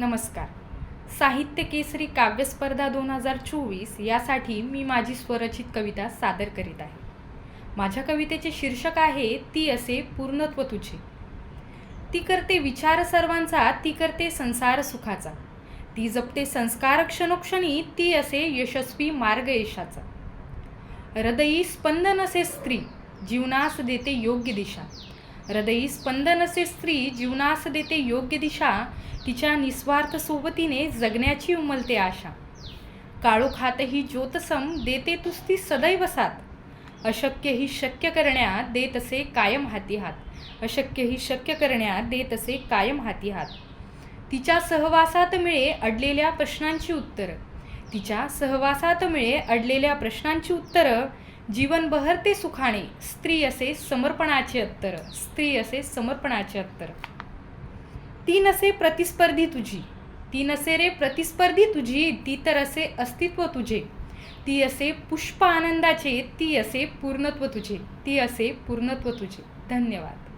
नमस्कार. साहित्य केसरी काव्यस्पर्धा दोन हजार चोवीस यासाठी मी माझी स्वरचित कविता सादर करीत आहे. माझ्या कवितेचे शीर्षक आहे ती असे पूर्णत्व तुझे. ती करते विचार सर्वांचा ती करते संसार सुखाचा. ती जपते संस्कार क्षणोक्षणी ती असे यशस्वी मार्ग यशाचा. हृदयी स्पंदन असे स्त्री जीवनास देते योग्य दिशा. हृदयी स्पंदन असे स्त्री जीवनास देते योग्य दिशा तिच्या निस्वार्थ सोबतीने जगण्याची उमलते आशा. काळोखात ही ज्योतसम देते तुस्ती सदैव साथ. अशक्य ही शक्य करण्यात देत असे कायम हाती हात. अशक्य ही शक्य करण्यात देत असे कायम हाती हात. तिच्या सहवासात मिळे अडलेल्या प्रश्नांची उत्तरं. तिच्या सहवासात मिळे अडलेल्या प्रश्नांची उत्तरं जीवन बहरते सुखाने स्त्री असे समर्पणाचे अत्तर स्त्री असे समर्पणाचे अत्तर. ती नसे प्रतिस्पर्धी तुझी ती नसे रे प्रतिस्पर्धी तुझी ती तर असे अस्तित्व तुझे. ती असे पुष्प आनंदाचे ती असे पूर्णत्व तुझे ती असे पूर्णत्व तुझे. धन्यवाद.